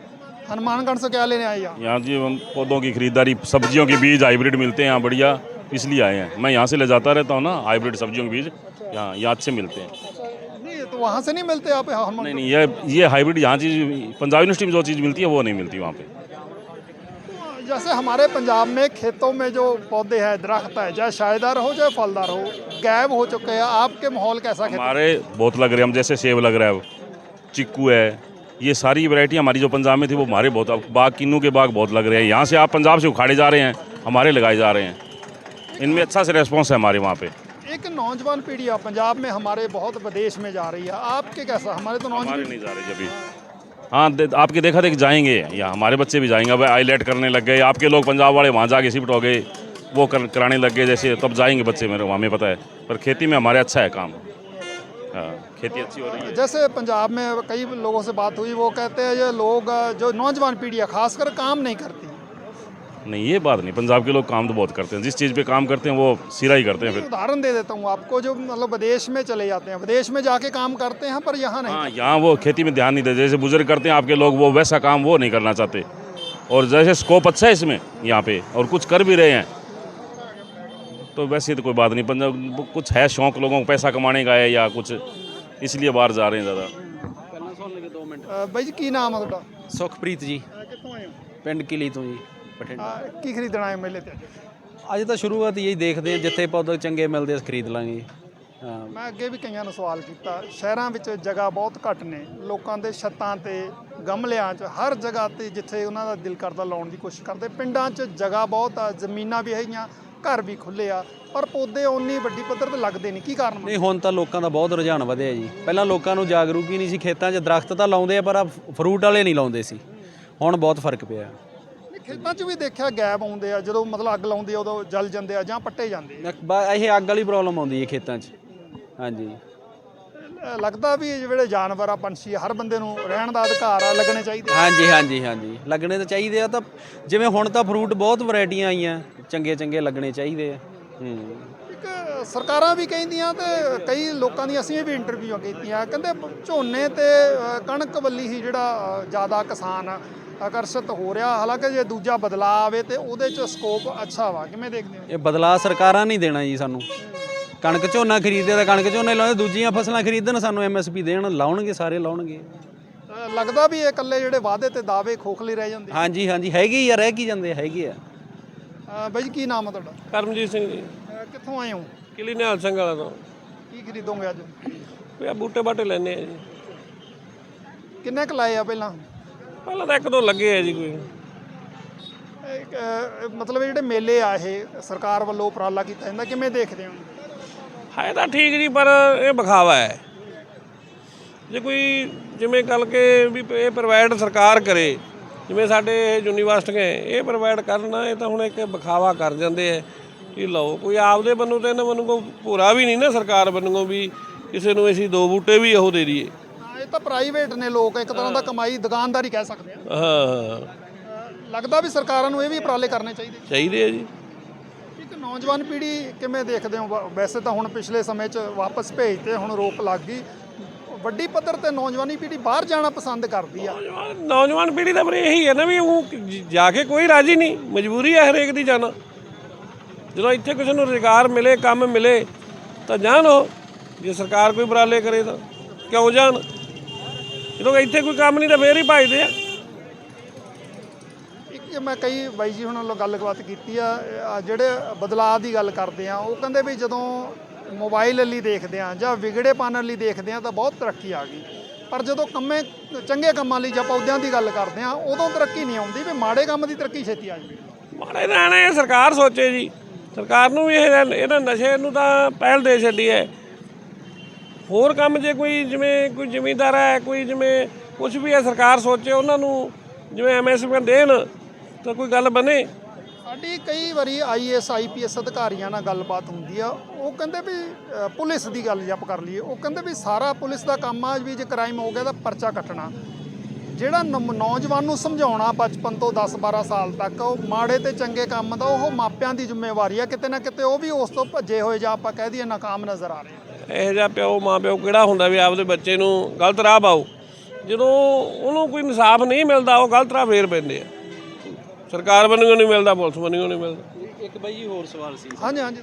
हनुमानगढ़ से क्या लेने आए यहाँ यहाँ जी हम पौधों की खरीदारी सब्जियों के बीज हाइब्रिड मिलते हैं यहाँ बढ़िया इसलिए आए हैं मैं यहाँ से ले जाता रहता हूँ ना हाइब्रिड सब्जियों के बीज यहाँ यहाँ अच्छे मिलते हैं नहीं तो वहाँ से नहीं मिलते आप हनुमान नहीं नहीं ये ये हाइब्रिड यहाँ चीज़ पंजाब यूनिवर्सिटी में जो चीज़ मिलती है वो नहीं मिलती वहाँ पे जैसे हमारे पंजाब में खेतों में जो पौधे हैं दरख्त है चाहे शायदार हो चाहे फलदार हो गायब हो चुके हैं। आपके माहौल कैसा हमारे बहुत लग रहे हैं हम जैसे सेब लग रहा है चिक्कू है ये सारी वैरायटी हमारी जो पंजाब में थी वो हमारे बहुत बाग किन्नू के बाग बहुत लग रहे हैं। यहाँ से आप पंजाब से उखाड़े जा रहे हैं हमारे लगाए जा रहे हैं। इनमें अच्छा से रेस्पॉन्स है हमारे वहाँ पे। एक नौजवान पीढ़ी पंजाब में हमारे बहुत विदेश में जा रही है। आपके कैसा? हमारे तो नौजवान नहीं जा रहे जब हाँ दे, आपके देखा देख जाएँगे। या हमारे बच्चे भी जाएँगे। अब आईलेट करने लग गए। आपके लोग पंजाब वाले वहाँ जाके शिफ्ट हो गए। वो कर, कराने लग गए जैसे तब जाएँगे बच्चे मेरे हमें पता है। पर खेती में हमारे अच्छा है काम। हाँ खेती अच्छी हो रही है। जैसे पंजाब में कई लोगों से बात हुई वो कहते हैं ये लोग जो नौजवान पीढ़ी है खासकर काम नहीं करती। नहीं ये बात नहीं पंजाब के लोग काम तो बहुत करते हैं जिस चीज़ पे काम करते हैं वो सिरा ही करते हैं फिर उदाहरण दे देता हूँ आपको जो मतलब विदेश में चले जाते हैं विदेश में जाके काम करते हैं पर यहाँ नहीं हाँ यहाँ वो खेती में ध्यान नहीं देते जैसे बुजुर्ग करते हैं आपके लोग वो वैसा काम वो नहीं करना चाहते और जैसे स्कोप अच्छा है इसमें यहाँ पे और कुछ कर भी रहे हैं तो वैसे तो कोई बात नहीं पंजाब वो कुछ है शौक लोगों को पैसा कमाने का है या कुछ इसलिए बाहर जा रहे हैं ज़्यादा ਮਿੰਟ ਅ, ਬਾਈ ਜੀ ਕੀ ਨਾਮ ਆ ਤੁਹਾਡਾ ਸੁਖਪ੍ਰੀਤ ਜੀ ਅ, ਕਿੱਥੋਂ ਆਏ ਹੋ ਪਿੰਡ ਕਿਲੀ ਤੋਂ ਜੀ ਬਠਿੰਡਾ। ਕੀ ਖਰੀਦਣਾ ਹੈ ਮੇਲੇ ਤੇ ਅੱਜ? ਅੱਜ ਤਾਂ ਸ਼ੁਰੂਆਤ ਹੀ ਦੇਖਦੇ ਆ ਜਿੱਥੇ ਪੌਦੇ ਚੰਗੇ ਮਿਲਦੇ ਆ ਖਰੀਦ ਲਾਂਗੇ। ਹਾਂ। ਮੈਂ ਅੱਗੇ ਵੀ ਕਈਆਂ ਨੂੰ ਸਵਾਲ ਕੀਤਾ ਸ਼ਹਿਰਾਂ ਵਿੱਚ ਜਗ੍ਹਾ ਬਹੁਤ ਘੱਟ ਨੇ ਲੋਕਾਂ ਦੇ ਛੱਤਾਂ ਤੇ ਗਮਲਿਆਂ 'ਚ ਹਰ ਜਗ੍ਹਾ ਤੇ ਜਿੱਥੇ ਉਹਨਾਂ ਦਾ ਦਿਲ ਕਰਦਾ ਲਾਉਣ ਦੀ ਕੋਸ਼ਿਸ਼ ਕਰਦੇ ਪਿੰਡਾਂ 'ਚ ਜਗ੍ਹਾ ਬਹੁਤ ਆ ਜ਼ਮੀਨਾਂ ਵੀ ਹੈਗੀਆਂ ਘਰ ਵੀ ਖੁੱਲੇ ਆ ਪਰ ਪੌਦੇ ਓਨੀ ਵੱਡੀ ਪੱਧਰ ਤੇ ਲੱਗਦੇ ਨਹੀਂ ਕੀ ਕਾਰਨ ਨਹੀਂ ਹੁਣ ਤਾਂ ਲੋਕਾਂ ਦਾ ਬਹੁਤ ਰੁਝਾਨ ਵਧਿਆ ਜੀ। ਪਹਿਲਾਂ ਲੋਕਾਂ ਨੂੰ ਜਾਗਰੂਕ ਹੀ ਨਹੀਂ ਸੀ ਖੇਤਾਂ 'ਚ ਦਰਖਤ ਤਾਂ ਲਾਉਂਦੇ ਆ ਪਰ ਫਰੂਟ ਵਾਲੇ ਨਹੀਂ ਲਾਉਂਦੇ ਸੀ। ਹੁਣ ਬਹੁਤ ਫ਼ਰਕ ਪਿਆ। ਖੇਤਾਂ 'ਚ ਵੀ ਦੇਖਿਆ ਗੈਪ ਆਉਂਦੇ ਆ ਜਦੋਂ ਮਤਲਬ ਅੱਗ ਲਾਉਂਦੇ ਆ ਉਦੋਂ ਜਲ ਜਾਂਦੇ ਆ ਜਾਂ ਪੱਟੇ ਜਾਂਦੇ ਆ। ਬਾ- ਇਹ ਅੱਗ ਵਾਲੀ ਪ੍ਰੋਬਲਮ ਆਉਂਦੀ ਹੈ ਖੇਤਾਂ 'ਚ। ਹਾਂਜੀ। ਅ, ਲੱਗਦਾ ਵੀ ਇਹ ਜਿਹੜੇ ਜਾਨਵਰ ਆ ਪੰਛੀ ਆ, ਹਰ ਬੰਦੇ ਨੂੰ ਰਹਿਣ ਦਾ ਅਧਿਕਾਰ ਆ ਲੱਗਣੇ ਚਾਹੀਦੇ ਆ। ਹਾਂਜੀ ਹਾਂਜੀ ਹਾਂਜੀ। ਲੱਗਣੇ ਤਾਂ ਚਾਹੀਦੇ ਆ ਤਾਂ ਜਿਵੇਂ ਹੁਣ ਤਾਂ ਫਰੂਟ ਬਹੁਤ ਵੈਰਾਈਟੀਆਂ ਆਈਆਂ ਚੰਗੇ ਚੰਗੇ ਲੱਗਣੇ ਚਾਹੀਦੇ ਆ। ਹੂੰ। ਇੱਕ ਸਰਕਾਰਾਂ ਵੀ ਕਹਿੰਦੀਆਂ ਤੇ ਕਈ ਲੋਕਾਂ ਦੀਆਂ ਅਸੀਂ ਵੀ ਇੰਟਰਵਿਊਆਂ ਕੀਤੀਆਂ ਕਹਿੰਦੇ ਝੋਨੇ ਤੇ ਅ, ਕਣਕ ਵੱਲੀ ਹੀ ਜਿਹੜਾ ਅ, ਜ਼ਿਆਦਾ ਕਿਸਾਨ ਆਕਰਸ਼ਿਤ ਹੋ ਰਿਹਾ। ਹਾਲਾਂਕਿ ਜੇ ਦੂਜਾ ਬਦਲਾਅ ਆਵੇ ਤੇ ਉਹਦੇ 'ਚ ਸਕੋਪ ਅੱਛਾ ਵਾ। ਕਿਵੇਂ ਦੇਖਦੇ ਹੋ? ਇਹ ਬਦਲਾਅ ਸਰਕਾਰਾਂ ਨਹੀਂ ਦੇਣਾ ਜੀ ਸਾਨੂੰ। ਕਣਕ ਝੋਨਾ ਖਰੀਦਦੇ ਤਾਂ ਕਣਕ ਝੋਨੇ ਲਾਉਂਦੇ ਦੂਜੀਆਂ ਫਸਲਾਂ ਖਰੀਦਣ ਸਾਨੂੰ ਐਮਐਸਪੀ ਦੇਣ ਲਾਉਣਗੇ ਸਾਰੇ ਲਾਉਣਗੇ। ਲੱਗਦਾ ਵੀ ਇਹ ਇਕੱਲੇ ਜਿਹੜੇ ਵਾਅਦੇ ਤੇ ਦਾਅਵੇ ਖੋਖਲੇ ਰਹਿ ਜਾਂਦੇ। ਹਾਂਜੀ ਹਾਂਜੀ ਹੈਗੇ ਹੀ ਆ ਰਹਿ ਕੀ ਜਾਂਦੇ ਹੈਗੇ ਆ। ਅ, ਬਾਈ ਜੀ ਕੀ ਨਾਮ ਆ ਤੁਹਾਡਾ? ਕਰਮਜੀਤ ਸਿੰਘ ਜੀ। ਕਿੱਥੋਂ ਆਏ ਹੋ? ਕਿਲੀ ਨਿਹਾਲ ਸਿੰਘ ਵਾਲਾ ਤੋਂ। ਕੀ ਖਰੀਦੋਗੇ ਅੱਜ? ਵੀ ਆ ਬੂਟੇ ਬਾਟੇ ਲੈਣੇ ਆ ਜੀ। ਕਿੰਨੇ ਕੁ ਲਾਏ ਆ ਪਹਿਲਾਂ? ਪਹਿਲਾਂ ਤਾਂ ਇੱਕ ਦੋ ਲੱਗੇ ਆ ਜੀ ਕੋਈ। ਮਤਲਬ ਇਹ ਜਿਹੜੇ ਮੇਲੇ ਆ ਇਹ ਸਰਕਾਰ ਵੱਲੋਂ ਉਪਰਾਲਾ ਕੀਤਾ ਜਾਂਦਾ ਕਿਵੇਂ ਦੇਖਦੇ ਹੋ? ਹੈ ਤਾਂ ਠੀਕ ਜੀ ਪਰ ਇਹ ਵਿਖਾਵਾ ਹੈ। ਜੇ ਕੋਈ ਜਿਵੇਂ ਗੱਲ ਕਿ ਵੀ ਇਹ ਪ੍ਰੋਵਾਈਡ ਸਰਕਾਰ ਕਰੇ ਜਿਵੇਂ ਸਾਡੇ ਇਹ ਯੂਨੀਵਰਸਿਟੀਆਂ ਹੈ, ਇਹ ਪ੍ਰੋਵਾਈਡ ਕਰਨਾ ਇਹ ਤਾਂ ਹੁਣ ਇੱਕ ਵਿਖਾਵਾ ਕਰ ਜਾਂਦੇ ਆ ਕਿ ਲਓ ਕੋਈ ਆਪਦੇ ਬੰਨੂ ਤੇ ਇਹਨਾਂ ਬੰਨੂ ਕੋ ਪੂਰਾ ਵੀ ਨਹੀਂ ਨਾ ਸਰਕਾਰ ਬੰਨੂ ਵੀ ਕਿਸੇ ਨੂੰ ਅਸੀਂ ਦੋ ਬੂਟੇ ਵੀ ਉਹ ਦੇ ਦਈਏ। ਇਹ ਤਾਂ ਪ੍ਰਾਈਵੇਟ ਨੇ ਲੋਕ ਇੱਕ ਤਰ੍ਹਾਂ ਦਾ ਕਮਾਈ ਦੁਕਾਨਦਾਰੀ ਕਹਿ ਸਕਦੇ ਆ। ਹਾਂ ਲੱਗਦਾ ਵੀ ਸਰਕਾਰਾਂ ਨੂੰ ਇਹ ਵੀ ਉਪਰਾਲੇ ਕਰਨੇ ਚਾਹੀਦੇ। ਚਾਹੀਦੇ ਆ ਜੀ। ਇੱਕ ਨੌਜਵਾਨ ਪੀੜ੍ਹੀ ਕਿਵੇਂ ਦੇਖਦੇ ਹੋ? ਵ- ਵੈਸੇ ਤਾਂ ਹੁਣ ਪਿਛਲੇ ਸਮੇਂ 'ਚ ਵਾਪਸ ਭੇਜਤੇ ਹੁਣ ਰੋਕ ਲੱਗ ਗਈ। ਵੱਡੀ ਪੱਧਰ ਤੇ ਨੌਜਵਾਨੀ ਪੀੜ੍ਹੀ ਬਾਹਰ ਜਾਣਾ ਪਸੰਦ ਕਰਦੀ ਆ। ਨੌਜਵਾਨ ਨੌਜਵਾਨ ਪੀੜ੍ਹੀ ਦਾ ਪਰ ਇਹੀ ਹੈ ਨਾ ਵੀ ਉਹ ਜ- ਜਾ ਕੇ ਕੋਈ ਰਾਜੀ ਨਹੀਂ। ਮਜਬੂਰੀ ਹੈ ਹਰੇਕ ਦੀ ਜਾਣਾ। ਜਦੋਂ ਇੱਥੇ ਕਿਸੇ ਨੂੰ ਰੁਜ਼ਗਾਰ ਮਿਲੇ ਕੰਮ ਮਿਲੇ ਤਾਂ ਜਾਣ ਉਹ। ਜੇ ਸਰਕਾਰ ਕੋਈ ਉਪਰਾਲੇ ਕਰੇ ਤਾਂ ਕਿਉਂ ਜਾਣ? ਜਦੋਂ ਇੱਥੇ ਕੋਈ ਕੰਮ ਨਹੀਂ ਤਾਂ ਫੇਰ ਹੀ ਭਜਦੇ ਆ। ਇੱਕ ਮੈਂ ਕਈ ਬਾਈ ਜੀ ਹੁਣਾਂ ਗੱਲਬਾਤ ਕੀਤੀ ਆ ਜਿਹੜੇ ਬਦਲਾਅ ਦੀ ਗੱਲ ਕਰਦੇ ਆ ਉਹ ਕਹਿੰਦੇ ਵੀ ਜਦੋਂ ਮੋਬਾਈਲ ਲਈ ਦੇਖਦੇ ਆ ਜਾਂ ਵਿਗੜੇਪਨ ਲਈ ਦੇਖਦੇ ਆ ਤਾਂ ਬਹੁਤ ਤਰੱਕੀ ਆ ਗਈ। ਪਰ ਜਦੋਂ ਕੰਮੇ ਚੰਗੇ ਕੰਮਾਂ ਲਈ ਜਾਂ ਪੌਦਿਆਂ ਦੀ ਗੱਲ ਕਰਦੇ ਆ ਉਦੋਂ ਤਰੱਕੀ ਨਹੀਂ ਆਉਂਦੀ ਵੀ ਮਾੜੇ ਕੰਮ ਦੀ ਤਰੱਕੀ ਛੇਤੀ ਆ ਜਾਂਦੀ। ਮਾੜੇ ਰਹਿਣਾ ਸਰਕਾਰ ਸੋਚੇ ਜੀ। ਸਰਕਾਰ ਨੂੰ ਵੀ ਇਹ ਇਹਨਾਂ ਨਸ਼ੇ ਨੂੰ ਤਾਂ ਪਹਿਲ ਦੇ ਛੱਡੀ ਹੈ ਹੋਰ ਕੰਮ ਜੇ ਕੋਈ ਜਿਵੇਂ ਕੋਈ ਜ਼ਿਮੀਂਦਾਰ ਹੈ, ਕੋਈ ਜਿਵੇਂ ਕੁਝ ਵੀ ਹੈ, ਸਰਕਾਰ ਸੋਚੇ ਉਹਨਾਂ ਨੂੰ ਜਿਵੇਂ ਐਮਐਸਪੀ ਦੇਣ, ਤਾਂ ਕੋਈ ਗੱਲ ਬਣੇ? ਸਾਡੀ ਕਈ ਵਾਰੀ ਆਈਐਸ ਆਈਪੀਐਸ ਅਧਿਕਾਰੀਆਂ ਨਾਲ ਗੱਲਬਾਤ ਹੁੰਦੀ ਆ। ਉਹ ਕਹਿੰਦੇ ਵੀ ਪੁਲਿਸ ਦੀ ਗੱਲ ਜੇ ਕਰ ਲਈਏ, ਉਹ ਕਹਿੰਦੇ ਵੀ ਸਾਰਾ ਪੁਲਿਸ ਦਾ ਕੰਮ ਆ ਵੀ ਜੇ ਕ੍ਰਾਈਮ ਹੋ ਗਿਆ ਤਾਂ ਪਰਚਾ ਕੱਟਣਾ। ਜਿਹੜਾ ਨਮ- ਨੌਜਵਾਨ ਨੂੰ ਸਮਝਾਉਣਾ ਬਚਪਨ ਤੋਂ 10 12 ਸਾਲ ਤੱਕ, ਉਹ ਮਾੜੇ ਤੇ ਚੰਗੇ ਕੰਮ ਦਾ ਉਹ ਮਾਪਿਆਂ ਦੀ ਜ਼ਿੰਮੇਵਾਰੀ ਆ। ਕਿਤੇ ਨਾ ਕਿਤੇ ਉਹ ਵੀ ਉਸ ਤੋਂ ਭੱਜੇ ਹੋਏ ਜਾਂ ਆਪਾਂ ਕਹਿ ਦਈਏ ਨਾਕਾਮ ਨਜ਼ਰ ਆ ਰਹੇ ਆ। ਇਹੋ ਜਿਹਾ ਪਿਓ ਮਾਂ ਪਿਓ ਕਿਹੜਾ ਹੁੰਦਾ ਵੀ ਆਪਦੇ ਬੱਚੇ ਨੂੰ ਗਲਤ ਰਾਹ ਪਾਓ। ਜਦੋਂ ਉਹਨੂੰ ਕੋਈ ਇਨਸਾਫ ਨਹੀਂ ਮਿਲਦਾ ਉਹ ਗਲਤ ਰਾਹ ਫੇਰ ਪੈਂਦੇ ਆ। ਸਰਕਾਰ ਵੱਲੋਂ ਨਹੀਂ ਮਿਲਦਾ ਪੁਲਿਸ ਵੱਲੋਂ ਨਹੀਂ ਮਿਲਦਾ। ਇੱਕ ਬਾਈ ਜੀ ਹੋਰ ਸਵਾਲ ਸੀ। ਹਾਂਜੀ ਹਾਂਜੀ।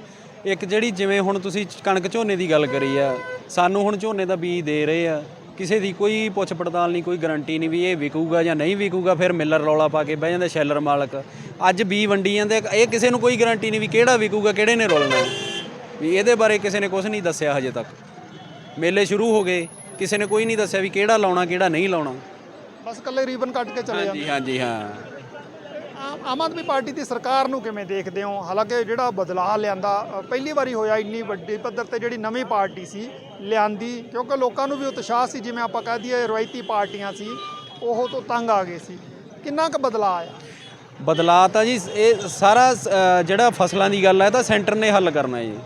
ਇੱਕ ਜਿਹੜੀ ਜਿਵੇਂ ਹੁਣ ਤੁਸੀਂ ਕਣਕ ਝੋਨੇ ਦੀ ਗੱਲ ਕਰੀ ਆ ਸਾਨੂੰ ਹੁਣ ਝੋਨੇ ਦਾ ਬੀਜ ਦੇ ਰਹੇ ਆ ਕਿਸੇ ਦੀ ਕੋਈ ਪੁੱਛ ਪੜਤਾਲ ਨਹੀਂ ਕੋਈ ਗਾਰੰਟੀ ਨਹੀਂ ਵੀ ਇਹ ਵਿਕੂਗਾ ਜਾਂ ਨਹੀਂ ਵਿਕੂਗਾ ਫਿਰ ਮਿਲਰ ਰੌਲਾ ਪਾ ਕੇ ਬਹਿ ਜਾਂਦੇ ਸ਼ੈਲਰ ਮਾਲਕ। ਅੱਜ ਬੀ ਵੰਡੀ ਜਾਂਦੇ ਇਹ ਕਿਸੇ ਨੂੰ ਕੋਈ ਗਾਰੰਟੀ ਨਹੀਂ ਵੀ ਕਿਹੜਾ ਵਿਕੂਗਾ ਕਿਹੜੇ ਨੇ ਰੋਲਣਾ? ਵੀ ਇਹਦੇ ਬਾਰੇ ਕਿਸੇ ਨੇ ਕੁਝ ਨਹੀਂ ਦੱਸਿਆ ਹਜੇ ਤੱਕ। ਮੇਲੇ ਸ਼ੁਰੂ ਹੋ ਗਏ ਕਿਸੇ ਨੇ ਕੋਈ ਨਹੀਂ ਦੱਸਿਆ ਵੀ ਕਿਹੜਾ ਲਾਉਣਾ ਕਿਹੜਾ ਨਹੀਂ ਲਾਉਣਾ। ਬਸ ਕੱਲੇ ਰੀਬਨ ਕੱਟ ਕੇ ਚਲੇ ਜਾਂਦੇ ਹਾਂਜੀ ਹਾਂਜੀ ਹਾਂ। ਆਮ- ਆਮ ਆਦਮੀ ਪਾਰਟੀ ਦੀ ਸਰਕਾਰ ਨੂੰ ਕਿਵੇਂ ਦੇਖਦੇ ਹੋ? ਹਾਲਾਂਕਿ ਜਿਹੜਾ ਬਦਲਾਅ ਲਿਆਂਦਾ ਅ, ਪਹਿਲੀ ਵਾਰੀ ਹੋਇਆ ਇੰਨੀ ਵੱਡੀ ਪੱਧਰ ਤੇ ਜਿਹੜੀ ਨਵੀਂ ਪਾਰਟੀ ਸੀ ਲਿਆਂਦੀ ਕਿਉਂਕਿ ਲੋਕਾਂ ਨੂੰ ਵੀ ਉਤਸ਼ਾਹ ਸੀ ਜਿਵੇਂ ਆਪਾਂ ਕਹਿ ਦਈਏ ਰਵਾਇਤੀ ਪਾਰਟੀਆਂ ਸੀ ਉਹ ਤੋਂ ਤੰਗ ਆ ਗਏ ਸੀ। ਕਿੰਨਾ ਕੁ ਬਦਲਾਅ ਆਇਆ? ਬਦਲਾਅ ਤਾਂ ਜੀ ਇਹ ਸਾਰਾ ਅ, ਜਿਹੜਾ ਫਸਲਾਂ ਦੀ ਗੱਲ ਹੈ ਤਾਂ ਸੈਂਟਰ ਨੇ ਹੱਲ ਕਰਨਾ ਹੈ ਜੀ।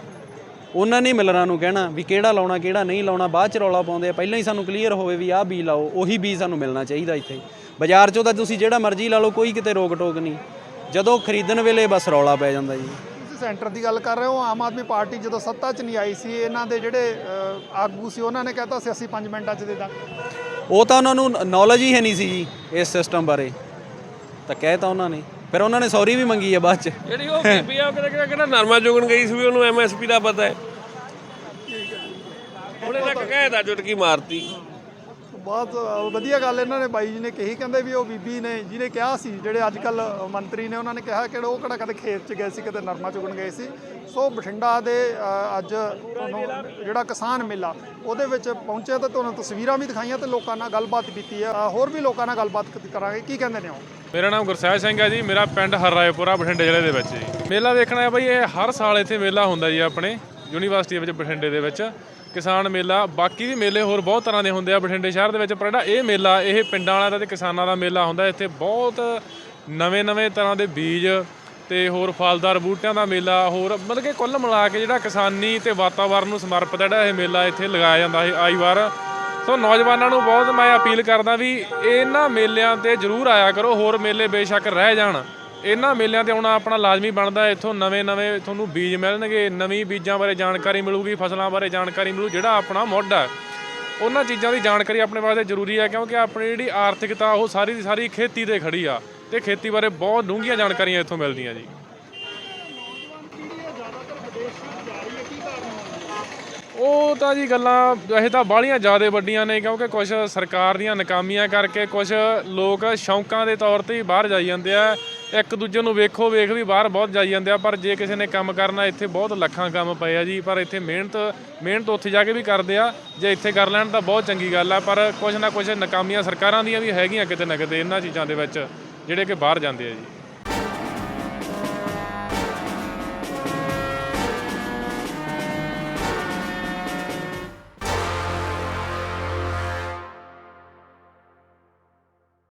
ਉਹਨਾਂ ਨੇ ਮਿਲਰਾਂ ਨੂੰ ਕਹਿਣਾ ਵੀ ਕਿਹੜਾ ਲਾਉਣਾ ਕਿਹੜਾ ਨਹੀਂ ਲਾਉਣਾ ਬਾਅਦ ਚ ਰੌਲਾ ਪਾਉਂਦੇ ਆ। ਪਹਿਲਾਂ ਹੀ ਸਾਨੂੰ ਕਲੀਅਰ ਹੋਵੇ ਵੀ ਆਹ ਬੀਜ ਲਾਓ ਉਹੀ ਬੀਜ ਸਾਨੂੰ ਮਿਲਣਾ ਚਾਹੀਦਾ ਇੱਥੇ। ਬਾਜ਼ਾਰ ਚੋਂ ਤਾਂ ਤੁਸੀਂ ਜਿਹੜਾ ਮਰਜ਼ੀ ਲਾ ਲਓ ਕੋਈ ਕਿਤੇ ਰੋਕ ਟੋਕ ਨਹੀਂ। ਜਦੋਂ ਖਰੀਦਣ ਵੇਲੇ ਬਸ ਰੌਲਾ ਪੈ ਜਾਂਦਾ ਜੀ। ਤੁਸੀਂ ਸੈਂਟਰ ਦੀ ਗੱਲ ਕਰ ਰਹੇ ਹੋ ਆਮ ਆਦਮੀ ਪਾਰਟੀ ਜਦੋਂ ਸੱਤਾ 'ਚ ਨਹੀਂ ਆਈ ਸੀ ਇਹਨਾਂ ਦੇ ਜਿਹੜੇ ਆਗੂ ਸੀ ਉਹਨਾਂ ਨੇ ਕਹਿਤਾ ਸੀ ਅਸੀਂ 5 ਮਿੰਟਾਂ 'ਚ ਦੇ ਦਾਂਗੇ। ਉਹ ਤਾਂ ਉਹਨਾਂ ਨੂੰ ਨੌਲੇਜ ਹੀ ਹੈ ਨਹੀਂ ਸੀ ਜੀ ਇਸ ਸਿਸਟਮ ਬਾਰੇ। ਤਾਂ ਕਹਿ ਤਾਂ ਉਹਨਾਂ ਨੇ। ਫਿਰ ਉਹਨਾਂ ਨੇ ਸੌਰੀ ਵੀ ਮੰਗੀ ਆ ਬਾਅਦ ਚ। ਜਿਹੜੀ ਉਹ ਬੀਬੀ ਆ ਕਿਹੜਾ ਕਿਹੜਾ ਕਿਹੜਾ ਨਰਮਾ ਚੁਗਣ ਗਈ ਸੀ ਵੀ ਉਹਨੂੰ ਐਮਐਸਪੀ ਦਾ ਪਤਾ ਹੈ। ਉਹਨੇ ਤਾਂ ਕਹਿਦਾ ਚੁਟਕੀ ਮਾਰਤੀ। ਬਹੁਤ ਵਧੀਆ ਗੱਲ ਇਹਨਾਂ ਨੇ ਬਾਈ ਜੀ ਨੇ ਕਹੀ ਕਹਿੰਦੇ ਵੀ ਉਹ ਬੀਬੀ ਨੇ ਜਿਹਨੇ ਕਿਹਾ ਸੀ ਜਿਹੜੇ ਅੱਜ ਕੱਲ ਮੰਤਰੀ ਨੇ ਉਹਨਾਂ ਨੇ ਕਿਹਾ ਕਿ ਉਹ ਕਿਹੜਾ ਕਦੇ ਖੇਤ 'ਚ ਗਏ ਸੀ ਕਦੇ ਨਰਮਾ ਚੁਗਣ ਗਏ ਸੀ। ਸੋ ਬਠਿੰਡਾ ਦੇ ਅੱਜ ਤੁਹਾਨੂੰ ਜਿਹੜਾ ਕਿਸਾਨ ਮੇਲਾ ਉਹਦੇ ਵਿੱਚ ਪਹੁੰਚੇ ਤੇ ਤੁਹਾਨੂੰ ਤਸਵੀਰਾਂ ਵੀ ਦਿਖਾਈਆਂ ਤੇ ਲੋਕਾਂ ਨਾਲ ਗੱਲਬਾਤ ਕੀਤੀ ਹੈ। ਹੋਰ ਵੀ ਲੋਕਾਂ ਨਾਲ ਗੱਲਬਾਤ ਕਰਾਂਗੇ। ਕੀ ਕਹਿੰਦੇ ਨੇ ਉਹ? ਮੇਰਾ ਨਾਮ ਗੁਰਸਹਿਜ ਸਿੰਘ ਹੈ ਜੀ। ਮੇਰਾ ਪਿੰਡ ਹਰਰਾਏਪੁਰਾ, ਬਠਿੰਡੇ ਜ਼ਿਲ੍ਹੇ ਦੇ ਵਿੱਚ ਜੀ। ਮੇਲਾ ਦੇਖਣਾ ਹੈ ਬਈ, ਇਹ ਹਰ ਸਾਲ ਇੱਥੇ ਮੇਲਾ ਹੁੰਦਾ ਜੀ ਆਪਣੇ ਯੂਨੀਵਰਸਿਟੀ ਵਿੱਚ ਬਠਿੰਡੇ ਦੇ ਵਿੱਚ। ਕਿਸਾਨ ਮੇਲਾ, ਬਾਕੀ ਵੀ ਮੇਲੇ ਹੋਰ ਬਹੁਤ ਤਰ੍ਹਾਂ ਦੇ ਹੁੰਦੇ ਆ ਬਠਿੰਡੇ ਸ਼ਹਿਰ ਦੇ ਵਿੱਚ, ਪਰ ਜਿਹੜਾ ਇਹ ਮੇਲਾ, ਇਹ ਪਿੰਡਾਂ ਵਾਲਾ ਦਾ ਤੇ ਕਿਸਾਨਾਂ ਦਾ ਮੇਲਾ ਹੁੰਦਾ, ਇੱਥੇ ਬਹੁਤ ਨਵੇਂ-ਨਵੇਂ ਤਰ੍ਹਾਂ ਦੇ ਬੀਜ ਤੇ ਹੋਰ ਫਲਦਾਰ ਬੂਟਿਆਂ ਦਾ ਮੇਲਾ, ਹੋਰ ਮਤਲਬ ਕਿ ਕੁੱਲ ਮਿਲਾ ਕੇ ਜਿਹੜਾ ਕਿਸਾਨੀ ਤੇ ਵਾਤਾਵਰਨ ਨੂੰ ਸਮਰਪਿਤ ਜਿਹੜਾ ਇਹ ਮੇਲਾ ਇੱਥੇ ਲਗਾਇਆ ਜਾਂਦਾ ਹੈ। ਆਈ ਵਾਰ ਸੋ ਨੌਜਵਾਨਾਂ ਨੂੰ ਬਹੁਤ ਮੈਂ ਅਪੀਲ ਕਰਦਾ ਵੀ ਇਹਨਾਂ ਮੇਲਿਆਂ ਤੇ ਜ਼ਰੂਰ ਆਇਆ ਕਰੋ, ਹੋਰ ਮੇਲੇ ਬੇਸ਼ੱਕ ਰਹਿ ਜਾਣ। ਇਹਨਾਂ ਮੇਲਿਆਂ ਤੇ ਆਉਣਾ ਆਪਣਾ ਲਾਜ਼ਮੀ ਬਣਦਾ, ਇੱਥੋਂ ਨਵੇਂ-ਨਵੇਂ ਤੁਹਾਨੂੰ ਬੀਜ ਮਿਲਣਗੇ, ਨਵੀਂ ਬੀਜਾਂ ਬਾਰੇ ਜਾਣਕਾਰੀ ਮਿਲੂਗੀ, ਫਸਲਾਂ ਬਾਰੇ ਜਾਣਕਾਰੀ ਮਿਲੂ, ਜਿਹੜਾ ਆਪਣਾ ਮੁੱਢ ਹੈ ਉਹਨਾਂ ਚੀਜ਼ਾਂ ਦੀ ਜਾਣਕਾਰੀ ਆਪਣੇ ਵਾਸਤੇ ਜ਼ਰੂਰੀ ਹੈ, ਕਿਉਂਕਿ ਆਪਣੀ ਜਿਹੜੀ ਆਰਥਿਕਤਾ, ਉਹ ਸਾਰੀ ਦੀ ਸਾਰੀ ਖੇਤੀ ਤੇ ਖੜੀ ਆ। ਤੇ ਖੇਤੀ ਬਾਰੇ ਬਹੁਤ ਡੂੰਘੀਆਂ ਜਾਣਕਾਰੀਆਂ ਇੱਥੋਂ ਮਿਲਦੀਆਂ ਜੀ। ਉਹ ਤਾਂ ਜੀ ਗੱਲਾਂ ਵੈਸੇ ਤਾਂ ਬਾਹਲੀਆਂ ਜ਼ਿਆਦਾ ਵੱਡੀਆਂ ਨੇ ਕਿਉਂਕਿ ਕੁਝ ਸਰਕਾਰ ਦੀਆਂ ਨਾਕਾਮੀਆਂ ਕਰਕੇ ਕੁਝ ਲੋਕ ਸ਼ੌਂਕਾਂ ਦੇ ਤੌਰ ਤੇ ਹੀ ਬਾਹਰ ਜਾਈ ਜਾਂਦੇ ਆ। ਇੱਕ ਦੂਜੇ ਨੂੰ ਵੇਖੋ, ਵੇਖ ਵੀ ਬਾਹਰ ਬਹੁਤ ਜਾਈ ਜਾਂਦੇ ਆ, ਪਰ ਜੇ ਕਿਸੇ ਨੇ ਕੰਮ ਕਰਨਾ, ਇੱਥੇ ਬਹੁਤ ਲੱਖਾਂ ਕੰਮ ਪਏ ਆ ਜੀ, ਪਰ ਇੱਥੇ ਮਿਹਨਤ ਮਿਹਨਤ ਉੱਥੇ ਜਾ ਕੇ ਵੀ ਕਰਦੇ ਆ। ਜੇ ਇੱਥੇ ਕਰ ਲੈਣ ਤਾਂ ਬਹੁਤ ਚੰਗੀ ਗੱਲ ਆ, ਪਰ ਕੁਝ ਨਾ ਕੁਝ ਨਾਕਾਮੀਆਂ ਸਰਕਾਰਾਂ ਦੀਆਂ ਵੀ ਹੈਗੀਆਂ ਕਿਤੇ ਨਾ ਕਿਤੇ ਇਹਨਾਂ ਚੀਜ਼ਾਂ ਦੇ ਵਿੱਚ, ਜਿਹੜੇ ਕਿ ਬਾਹਰ ਜਾਂਦੇ ਆ ਜੀ।